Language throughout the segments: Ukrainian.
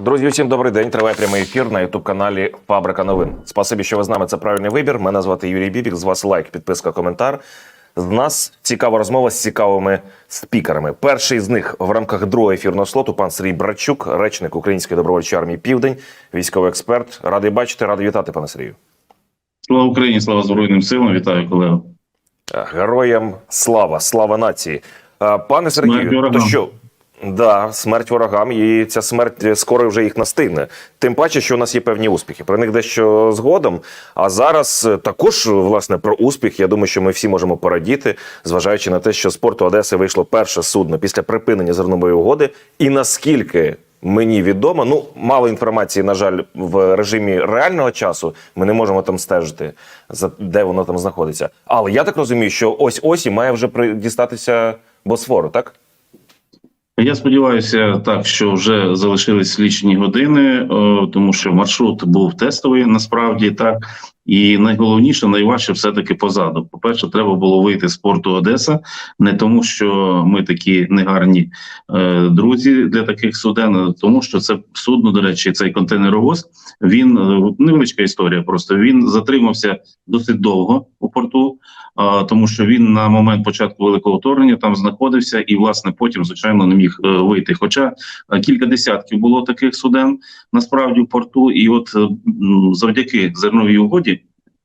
Друзі, усім добрий день. Триває прямий ефір на ютуб каналі Фабрика новин. Спасибі, що ви з нами. Це правильний вибір. Мене звати Юрій Бібік. З вас лайк, підписка, коментар. З нас цікава розмова з цікавими спікерами. Перший з них в рамках другого ефірного слоту пан Сергій Братчук, речник Української добровольчої армії Південь, військовий експерт. Радий бачити, радий вітати, пане Сергію. Слава Україні, слава Збройним силам. Вітаю колегу. Героям слава, слава нації. Е, Пане Сергію, то що? Да, смерть ворогам, і ця смерть скоро вже їх настигне. Тим паче, що у нас є певні успіхи. Про них дещо згодом. А зараз е, також власне про успіх. Я думаю, що ми всі можемо порадіти, зважаючи на те, що з порту Одеси вийшло перше судно після припинення зернової угоди. І наскільки мені відомо, ну мало інформації, на жаль, в режимі реального часу. Ми не можемо там стежити, за де воно там знаходиться. Але я так розумію, що ось ось і має вже дістатися Босфору, так? Я сподіваюся, так що вже залишились лічені години, е, тому що маршрут був тестовий насправді так. І найголовніше, найважче все таки позаду. По перше, треба було вийти з порту Одеса, не тому, що ми такі негарні е, друзі для таких суден, а тому що це судно, до речі, цей контейнеровоз. Він е, невеличка історія. Просто він затримався досить довго у порту, а, тому що він на момент початку великого вторгнення там знаходився, і власне потім, звичайно, не міг е, вийти. Хоча е, кілька десятків було таких суден насправді в порту, і от е, завдяки зерновій угоді.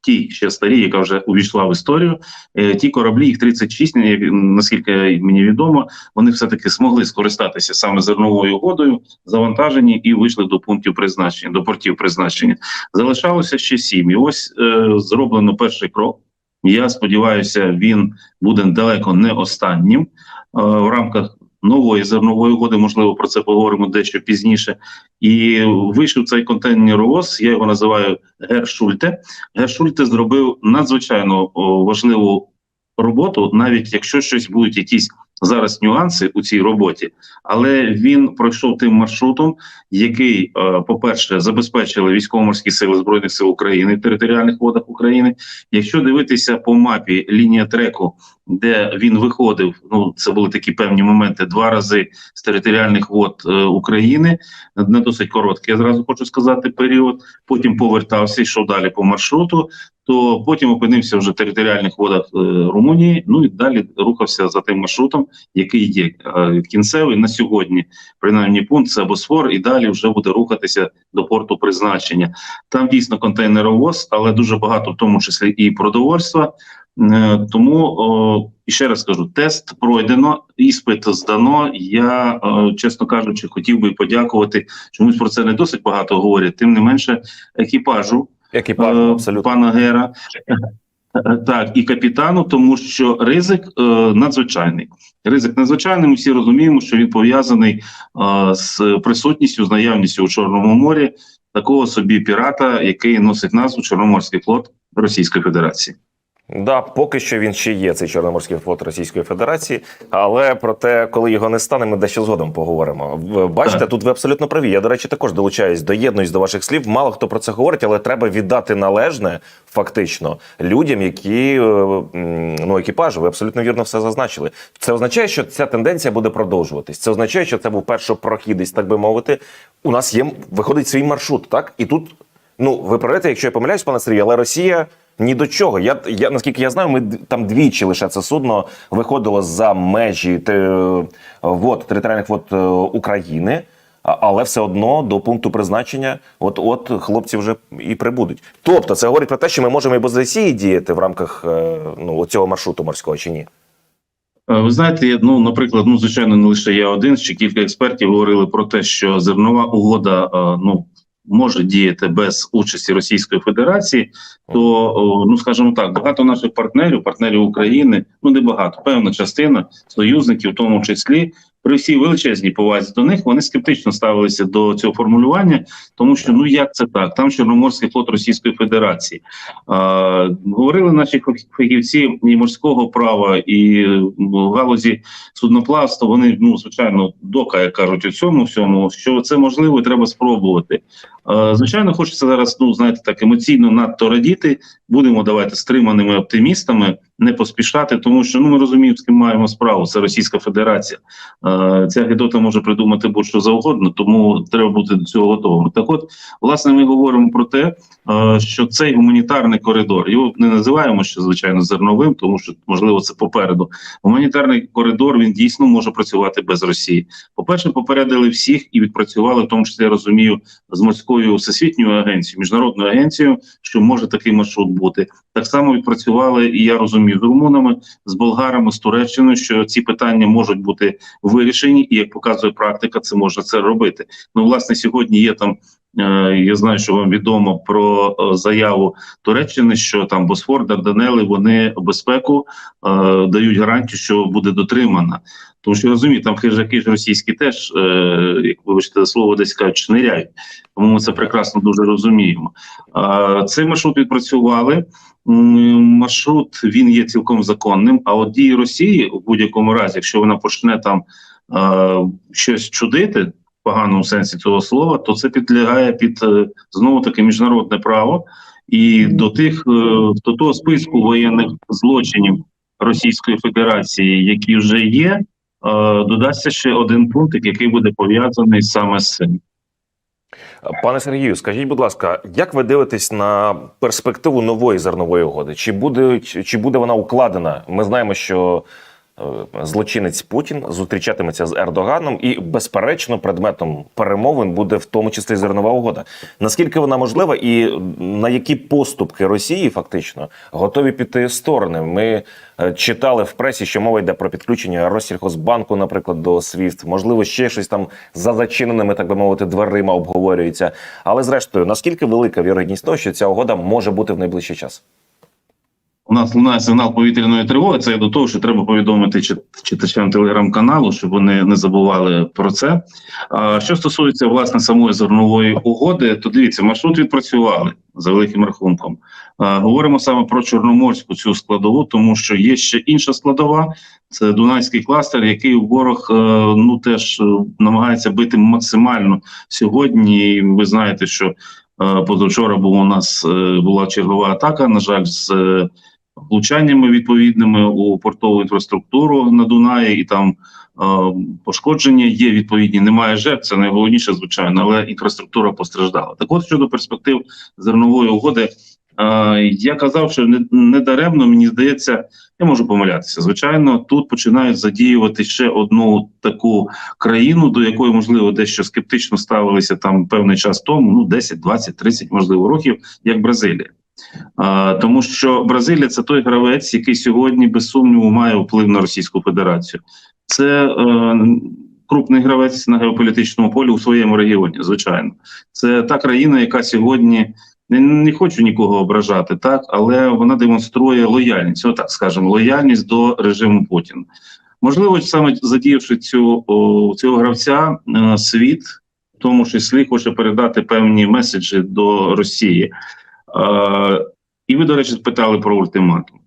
Ті ще старі, яка вже увійшла в історію. е, Ті кораблі, їх 36, е, наскільки мені відомо, вони все таки змогли скористатися саме зерновою угодою, завантажені і вийшли до пунктів призначення, до портів призначення. Залишалося ще сім. І ось е, зроблено перший крок. Я сподіваюся, він буде далеко не останнім е, в рамках нової зернової угоди. Можливо, про це поговоримо дещо пізніше. І вийшов цей контейнеровоз. Я його називаю Гершульте. Гершульте зробив надзвичайно важливу роботу, навіть якщо щось будуть якісь зараз нюанси у цій роботі, але він пройшов тим маршрутом, який, е, по-перше, забезпечили військово-морські сили збройних сил України в територіальних водах України. Якщо дивитися по мапі лінія треку, де він виходив, ну це були такі певні моменти два рази з територіальних вод е, України, не досить короткий, я зразу хочу сказати, період. Потім повертався, йшов далі по маршруту. То потім опинився вже в територіальних водах е, Румунії. Ну і далі рухався за тим маршрутом, який є е, кінцевий на сьогодні. Принаймні пункт це Босфор, і далі вже буде рухатися до порту призначення. Там дійсно контейнеровоз, але дуже багато, в тому числі і продовольства. Е, Тому і ще раз кажу, тест пройдено, іспит здано. Я, е, чесно кажучи, хотів би подякувати. Чомусь про це не досить багато говорять. Тим не менше, екіпажу Екіпаж, е, абсолютно. пана Гера. Так, і капітану, тому що ризик е, надзвичайний. Ризик надзвичайний. Ми всі розуміємо, що він пов'язаний е, з присутністю, з наявністю у Чорному морі такого собі пірата, який носить назву Чорноморський флот Російської Федерації. Да, поки що він ще є цей Чорноморський флот Російської Федерації, але про те, коли його не стане, ми дещо згодом поговоримо. Бачите, тут ви абсолютно праві. Я, до речі, також долучаюсь, доєднуюсь до ваших слів. Мало хто про це говорить, але треба віддати належне фактично людям, які е, ну екіпажу. Ви абсолютно вірно все зазначили. Це означає, що ця тенденція буде продовжуватись. Це означає, що це був першопрохідець, так би мовити. У нас є виходить свій маршрут, так і тут. Ну, ви правите, якщо я помиляюсь, пане Сергію, але Росія ні до чого. Я, я наскільки я знаю, ми там двічі лише це судно виходило за межі те, вод, територіальних вод е, України, але все одно до пункту призначення, от от хлопці вже і прибудуть. Тобто, це говорить про те, що ми можемо і без Росії діяти в рамках е, ну цього маршруту морського чи ні? Е, Ви знаєте, ну, наприклад, ну звичайно, не лише я один, ще кілька експертів говорили про те, що зернова угода е, ну може діяти без участі Російської Федерації. То ну скажімо так, багато наших партнерів, партнерів України, ну не багато, певна частина союзників, в тому числі. При всій величезній повазі до них вони скептично ставилися до цього формулювання, тому що ну як це так? Там Чорноморський флот Російської Федерації. А, говорили наші фах- фахівці і морського права, і в галузі судноплавства. Вони ну звичайно дока, як кажуть, у цьому всьому, що це можливо, і треба спробувати. Е, Звичайно, хочеться зараз, ну знаєте, так емоційно надто радіти. Будемо давайте стриманими оптимістами, не поспішати, тому що ну ми розуміємо, з ким маємо справу. Це Російська Федерація. Е, Ця гідота може придумати будь-що завгодно, тому треба бути до цього готовими. Так, от, власне, ми говоримо про те, е, що цей гуманітарний коридор його не називаємо ще звичайно зерновим, тому що можливо це попереду. Гуманітарний коридор він дійсно може працювати без Росії. По перше, попередили всіх і відпрацювали, в тому числі я розумію, з морською всесвітньою агенцією, міжнародною агенцією, що може такий маршрут бути. Так само відпрацювали, і я розумію, з румунами, з болгарами, з Туреччиною, що ці питання можуть бути вирішені, і як показує практика, це можна це робити. Ну, власне, сьогодні є там. Е, Я знаю, що вам відомо про е, заяву Туреччини, що там Босфор, Дарданели, вони безпеку е, дають гарантію, що буде дотримана. Тому що я розумію, там хижаки ж російські теж, е, як вибачте слово, десь кажуть, шниряють. Тому ми це прекрасно дуже розуміємо. Е, цей маршрут відпрацювали. Маршрут він є цілком законним. А от дії Росії в будь-якому разі, якщо вона почне там е, щось чудити поганому сенсі цього слова, то це підлягає під е, знову таки міжнародне право і до тих е, до того списку воєнних злочинів Російської Федерації, які вже є, е, додасться ще один пункт, який буде пов'язаний саме з цим. Пане Сергію, скажіть, будь ласка, як ви дивитесь на перспективу нової зернової угоди? Чи буде чи буде вона укладена? Ми знаємо, що злочинець Путін зустрічатиметься з Ердоганом, і безперечно, предметом перемовин буде в тому числі зернова угода. Наскільки вона можлива, і на які поступки Росії фактично готові піти сторони? Ми е, читали в пресі, що мова йде про підключення Россільхозбанку, наприклад, до SWIFT. Можливо, ще щось там за зачиненими, так би мовити, дверима обговорюється. Але зрештою, наскільки велика вірогідність того, що ця угода може бути в найближчий час? У нас лунає сигнал повітряної тривоги. Це до того, що треба повідомити чит- читачам телеграм-каналу, щоб вони не забували про це. А що стосується власне самої зернової угоди, то дивіться, маршрут відпрацювали за великим рахунком. А, говоримо саме про чорноморську цю складову, тому що є ще інша складова. Це Дунайський кластер, який ворог е, ну теж е, намагається бити максимально сьогодні. Ви знаєте, що е, позавчора була у нас була чергова атака. На жаль, з влучаннями відповідними у портову інфраструктуру на Дунаї, і там е, пошкодження є відповідні. Немає жертв, це найголовніше, звичайно, але інфраструктура постраждала. Так, от щодо перспектив зернової угоди. Е, я казав, що не, не даремно мені здається, я можу помилятися. Звичайно, тут починають задіювати ще одну таку країну, до якої можливо дещо скептично ставилися там певний час тому, ну 10, 20, 30, можливо, років, як Бразилія. Тому що Бразилія це той гравець, який сьогодні без сумніву має вплив на Російську Федерацію. Це е, крупний гравець на геополітичному полі у своєму регіоні. Звичайно, це та країна, яка сьогодні не, не хочу нікого ображати, так але вона демонструє лояльність, отак скажемо, лояльність до режиму Путіна. Можливо, саме задіявши цю о, цього гравця, е, світ в тому числі хоче передати певні меседжі до Росії. Е, і ви, до речі, питали про ультиматум.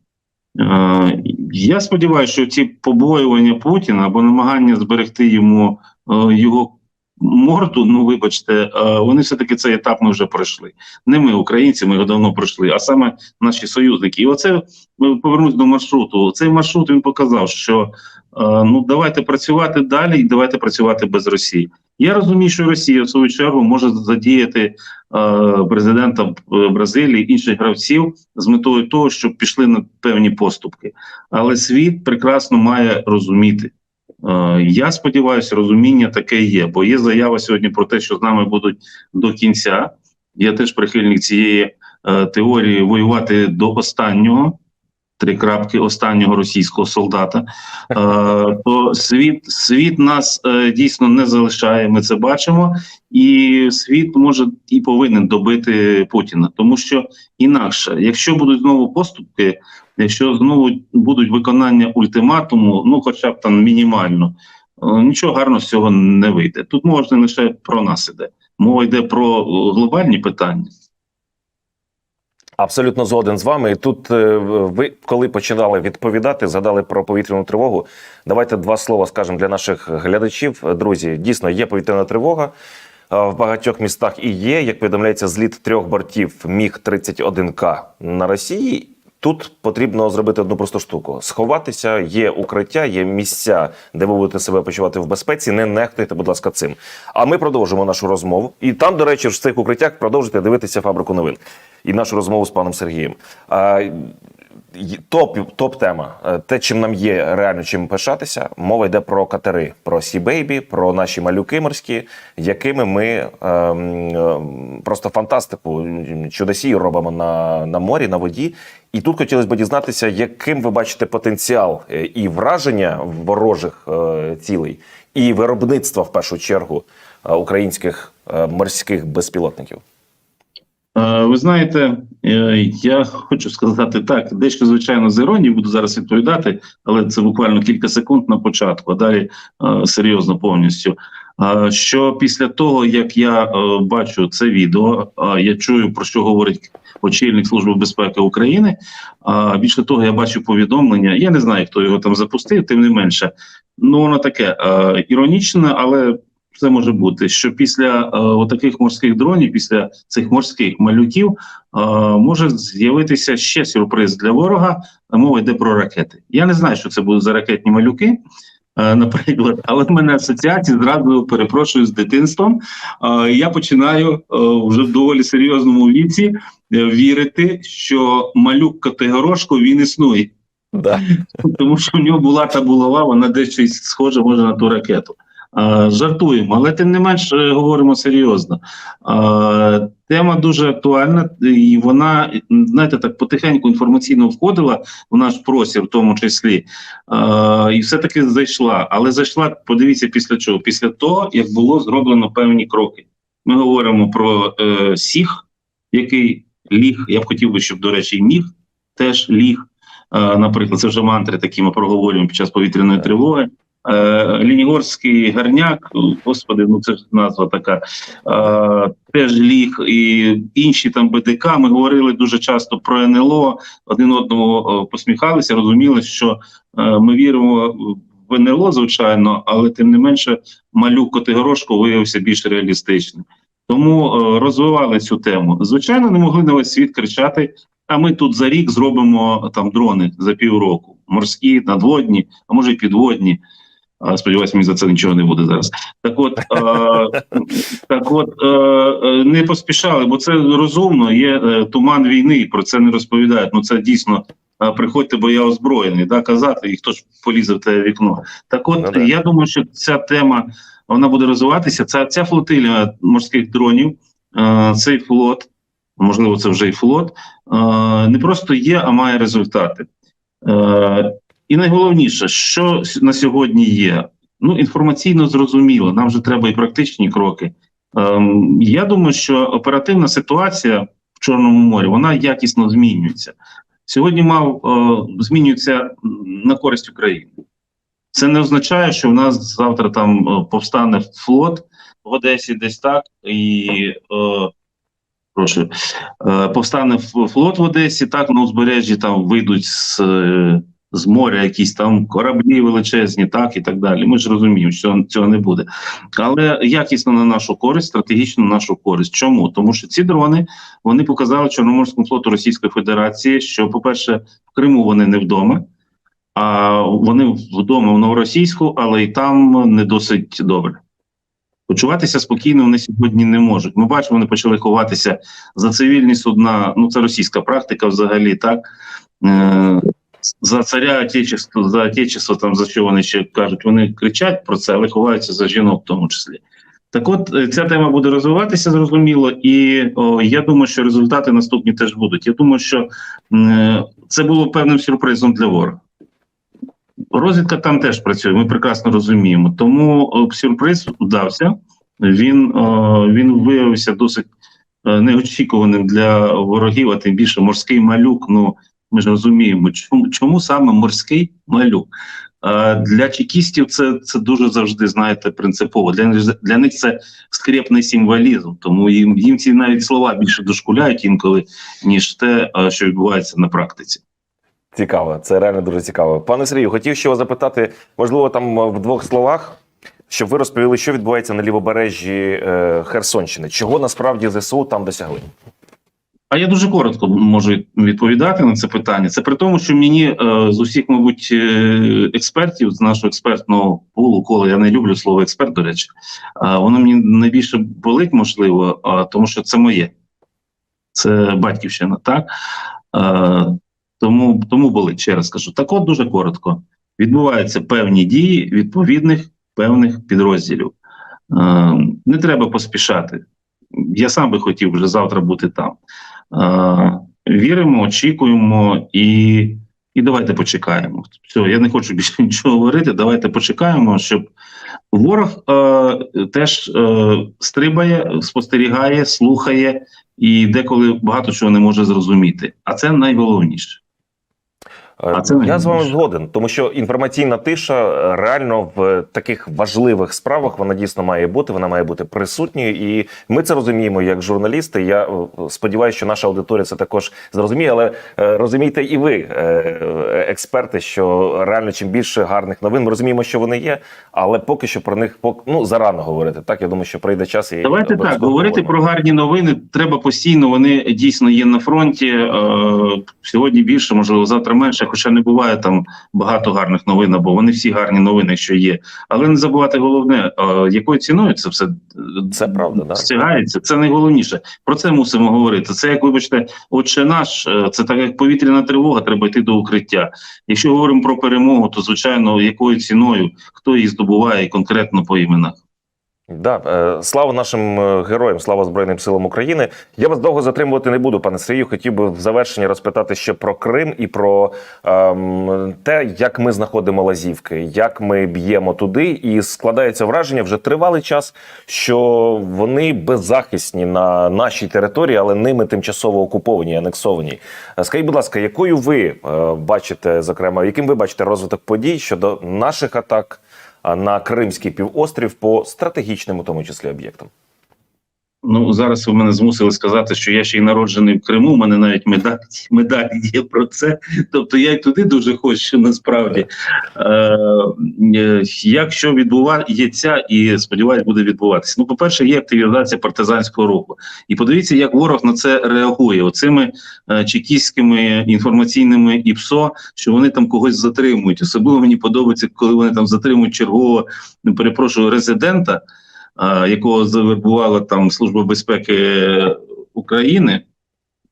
Е, я сподіваюся, що ці побоювання Путіна або намагання зберегти йому е, його морду, ну вибачте, вони все-таки цей етап ми вже пройшли. Не ми, українці, ми його давно пройшли, а саме наші союзники. І оце повернусь до маршруту. Цей маршрут він показав, що ну давайте працювати далі і давайте працювати без Росії. Я розумію, що Росія в свою чергу може задіяти е, президента Б- Бразилії інших гравців з метою того, щоб пішли на певні поступки. Але світ прекрасно має розуміти. Е, я сподіваюся, розуміння таке є, бо є заява сьогодні про те, що з нами будуть до кінця. Я теж прихильник цієї е, теорії воювати до останнього. Три крапки останнього російського солдата, е, то світ світ нас е, дійсно не залишає. Ми це бачимо, і світ може і повинен добити Путіна, тому що інакше, якщо будуть знову поступки, якщо знову будуть виконання ультиматуму, ну хоча б там мінімально, е, нічого гарного з цього не вийде. Тут не лише про нас іде, мова йде про е, глобальні питання. Абсолютно згоден з вами. І тут е, ви, коли починали відповідати, згадали про повітряну тривогу. Давайте два слова скажемо для наших глядачів. Друзі, дійсно є повітряна тривога. в багатьох містах і є, як повідомляється, зліт трьох бортів Міг 31 к на Росії. Тут потрібно зробити одну просту штуку: сховатися, є укриття, є місця, де ви будете себе почувати в безпеці. Не нехтуйте, будь ласка, цим. А ми продовжимо нашу розмову. І там, до речі, в цих укриттях продовжуйте дивитися фабрику новин і нашу розмову з паном Сергієм. Топ, топ тема. Е, Те, чим нам є реально чим пишатися. Мова йде про катери, про Сі Бейбі, про наші малюки морські, якими ми ем, ем, просто фантастику чудосію робимо на, на морі, на воді. І тут хотілося б дізнатися, яким ви бачите потенціал е, і враження ворожих е, цілей, і виробництва в першу чергу українських морських безпілотників. Е, Ви знаєте, е, я хочу сказати так, дещо звичайно з іронією буду зараз відповідати, але це буквально кілька секунд на початку, а далі е, серйозно повністю. Що після того, як я бачу це відео, я чую про що говорить очільник Служби безпеки України. Більше того, я бачу повідомлення. Я не знаю, хто його там запустив, тим не менше. Ну воно таке іронічне, але все може бути, що після е, отаких морських дронів, після цих морських малюків, е, може з'явитися ще сюрприз для ворога. Мова йде про ракети. Я не знаю, що це будуть за ракетні малюки. е, Наприклад, але в мене асоціації зразу перепрошую з дитинством. Е, Я починаю е, вже в доволі серйозному віці е, вірити, що малюк Котигорошко він існує, Да. тому що в нього була та булава, вона десь щось схоже може на ту ракету. Жартуємо, але тим не менш е, говоримо серйозно. Тема дуже актуальна, і вона, знаєте, так потихеньку інформаційно входила в наш простір, в тому числі, і все-таки зайшла. Але зайшла, подивіться, після чого? Після того, як було зроблено певні кроки. Ми говоримо про е, СІХ, який ліг. Я б хотів би, щоб, до речі, міг теж ліг. Е, наприклад, це вже мантри, такі ми проговорюємо під час повітряної тривоги. Е, Лінігорський гарняк, господи, ну це ж назва така. Е, теж ліг і інші там БДК. Ми говорили дуже часто про НЛО, один одному е, посміхалися, розуміли, що ми віримо в НЛО, звичайно, але тим не менше малюк Котигорошко виявився більш реалістичним. Тому розвивали цю тему. Звичайно, не могли на весь світ кричати. А ми тут за рік зробимо там дрони за півроку, морські, надводні, а може й підводні. Сподіваюсь, мені за це нічого не буде зараз. Так от, е, так от е, е, не поспішали, бо це розумно. Є е, туман війни, про це не розповідають. Ну це дійсно е, приходьте, бо я озброєний, да, казати, і хто ж полізе в те вікно. Так от Ну, я думаю, що ця тема вона буде розвиватися. Ця, ця флотилія морських дронів, е, цей флот, можливо, це вже і флот, е, не просто є, а має результати. Е, і найголовніше, що на сьогодні є, ну інформаційно зрозуміло, нам вже треба і практичні кроки. Ем, я думаю, що оперативна ситуація в Чорному морі вона якісно змінюється. Сьогодні мав е, змінюється на користь України. Це не означає, що в нас завтра там е, повстане флот в Одесі, десь так, і е, прошу, е, повстане флот в Одесі, так на узбережжі там вийдуть з, е, з моря якісь там кораблі величезні, так і так далі. Ми ж розуміємо, що цього не буде. Але якісно на нашу користь, стратегічно на нашу користь. Чому? Тому що ці дрони вони показали Чорноморському флоту Російської Федерації, що, по-перше, в Криму вони не вдома. А вони вдома в новоросійську, але і там не досить добре. Почуватися спокійно вони сьогодні не можуть. Ми бачимо, вони почали ховатися за цивільні судна. Ну це російська практика взагалі, так е, за царя Отечества, за Отечество, там за що вони ще кажуть. Вони кричать про це, але ховаються за жінок, в тому числі. Так, от е, ця тема буде розвиватися зрозуміло, і о, я думаю, що результати наступні теж будуть. Я думаю, що е, це було певним сюрпризом для ворога. Розвідка там теж працює, ми прекрасно розуміємо. Тому о, сюрприз вдався. Він, о, він виявився досить е, неочікуваним для ворогів, а тим більше морський малюк. Ну ми ж розуміємо, чому, чому саме морський малюк. Для чекістів це, це дуже завжди знаєте принципово. Для, для них це скрепний символізм, тому їм, їм ці навіть слова більше дошкуляють інколи, ніж те, що відбувається на практиці. Цікаво, це реально дуже цікаво. Пане Сергію, хотів ще вас запитати, можливо, там е, в двох словах. щоб ви розповіли, що відбувається на лівобережжі е, Херсонщини, чого насправді ЗСУ там досягли. А я дуже коротко можу відповідати на це питання. Це при тому, що мені е, з усіх, мабуть, е, експертів з нашого експертного пулу, коли я не люблю слово експерт, до речі, а воно мені найбільше болить, можливо, а, тому що це моє, це батьківщина, так е, тому, тому болить, ще раз кажу. Так, от дуже коротко. Відбуваються певні дії відповідних певних підрозділів. Е, не треба поспішати. Я сам би хотів вже завтра бути там. Віримо, очікуємо і, і давайте почекаємо. Все, я не хочу більше нічого говорити. Давайте почекаємо, щоб ворог е, теж е, стрибає, спостерігає, слухає і деколи багато чого не може зрозуміти. А це найголовніше. Е, А це Я з вами згоден, тому що інформаційна тиша е, реально в таких важливих справах вона дійсно має бути. Вона має бути присутньою, і ми це розуміємо як журналісти. Я е, сподіваюся, що наша аудиторія це також зрозуміє. Але е, розумієте, і ви, експерти, що реально чим більше гарних новин, ми розуміємо, що вони є, але поки що про них ну зарано говорити. Так я думаю, що прийде час і Давайте так говорити про гарні новини. Треба постійно. Вони дійсно є на фронті. Сьогодні більше, можливо, завтра менше. Хоча не буває там багато гарних новин, бо вони всі гарні новини, що є. Але не забувати головне, якою ціною це все е, Це правда, да. стягається. Це найголовніше. Про це мусимо говорити. Це як вибачте, отче наш, е, це так як повітряна тривога, треба йти до укриття. Якщо говоримо про перемогу, то звичайно, якою ціною, хто її здобуває конкретно по іменах. Да, е, слава нашим е, героям, слава Збройним силам України. Я вас довго затримувати не буду, пане Сергію. Хотів би в завершенні розпитати ще про Крим і про ем, те, як ми знаходимо лазівки, як ми б'ємо туди. І складається враження вже тривалий час, що вони беззахисні на нашій території, але ними тимчасово окуповані, анексовані. Е, Скажіть, будь ласка, якою ви бачите, зокрема, яким ви бачите розвиток подій щодо наших атак? На Кримський півострів по стратегічним, у тому числі об'єктам. Ну зараз ви мене змусили сказати, що я ще й народжений в Криму. У мене навіть медаль, медаль є про це. Тобто я й туди дуже хочу насправді. Е, е, відбувається, і сподіваюсь, буде відбуватися. Ну, по-перше, є активізація партизанського руху. І подивіться, як ворог на це реагує оцими е, чекістськими інформаційними ІПСО, що вони там когось затримують. Особливо мені подобається, коли вони там затримують чергового, перепрошую, резидента якого завербувала там Служба безпеки України.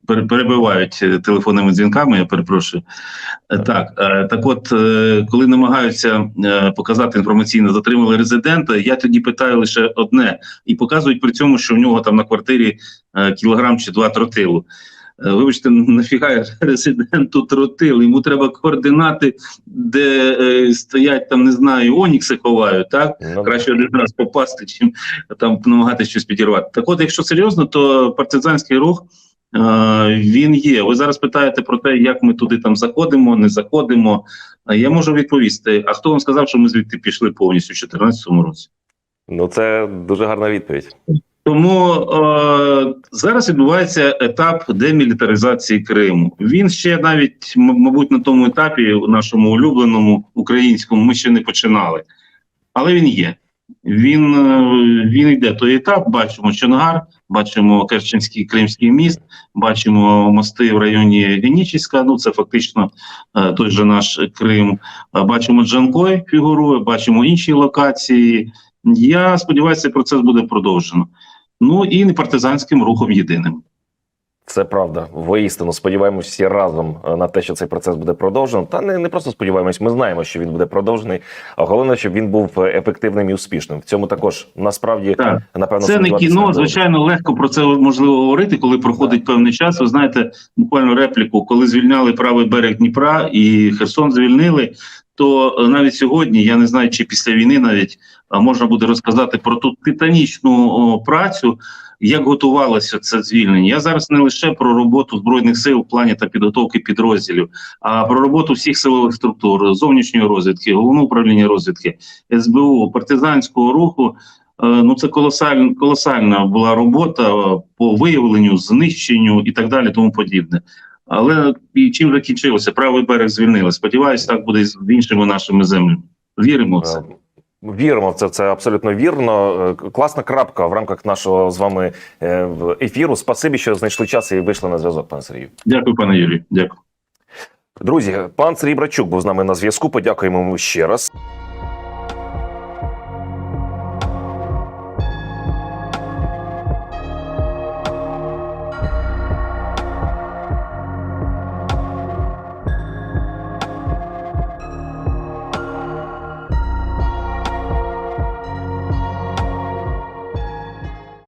пере- Перебивають телефонними дзвінками, я перепрошую. Е, Так, е, так от, е, коли намагаються е, показати інформаційно, затримали резидента, я тоді питаю лише одне, і показують при цьому, що в нього там на квартирі кілограм чи два тротилу. Е, Вибачте, нафіга резиденту тротил? Йому треба координати, де е, стоять там, не знаю, онікси ховають, так? Ну, краще один раз попасти, чим там намагатися щось підірвати. Так от, якщо серйозно, то партизанський рух е, він є. Ви зараз питаєте про те, як ми туди там заходимо, не заходимо. Я можу відповісти. А хто вам сказав, що ми звідти пішли повністю в 2014 році? ну це дуже гарна відповідь. Тому е, зараз відбувається етап демілітаризації Криму. Він ще навіть, мабуть, на тому етапі, у нашому улюбленому українському, ми ще не починали. Але він є. Він, е, він йде той етап. Бачимо Чонгар, бачимо Керченський Кримський міст, бачимо мости в районі Генічіська. Ну це фактично е, той же наш Крим. Е, Бачимо Джанкой фігурує, бачимо інші локації. Я сподіваюся, процес буде продовжено. Ну і не партизанським рухом єдиним. Це правда. Воістину сподіваємось всі разом е, на те, що цей процес буде продовжений. Та не, не просто сподіваємось, ми знаємо, що він буде продовжений. А головне, щоб він був е, ефективним і успішним. В цьому також насправді Так. напевно Це не кіно. Звичайно, легко про це можливо говорити, коли проходить певний час. Ви знаєте, буквально репліку, коли звільняли правий берег Дніпра і Херсон звільнили. То навіть сьогодні я не знаю, чи після війни навіть можна буде розказати про ту титанічну працю, як готувалося це звільнення. Я зараз не лише про роботу збройних сил в плані та підготовки підрозділів, а про роботу всіх силових структур, зовнішньої розвідки, головного управління розвідки, СБУ, партизанського руху. Е, Ну, це колосальна, колосальна була робота по виявленню, знищенню і так далі, тому подібне. Але і чим закінчилося? Правий берег звільнили. Сподіваюсь, так буде і з іншими нашими землями. Віримо в це. Віримо в це, це абсолютно вірно. Е, Класна крапка в рамках нашого з вами е, ефіру. Спасибі, що знайшли час і вийшли на зв'язок, пане Сергію. Дякую, пане Юрію. Дякую. Друзі, пан Сергій Брачук був з нами на зв'язку. Подякуємо йому ще раз.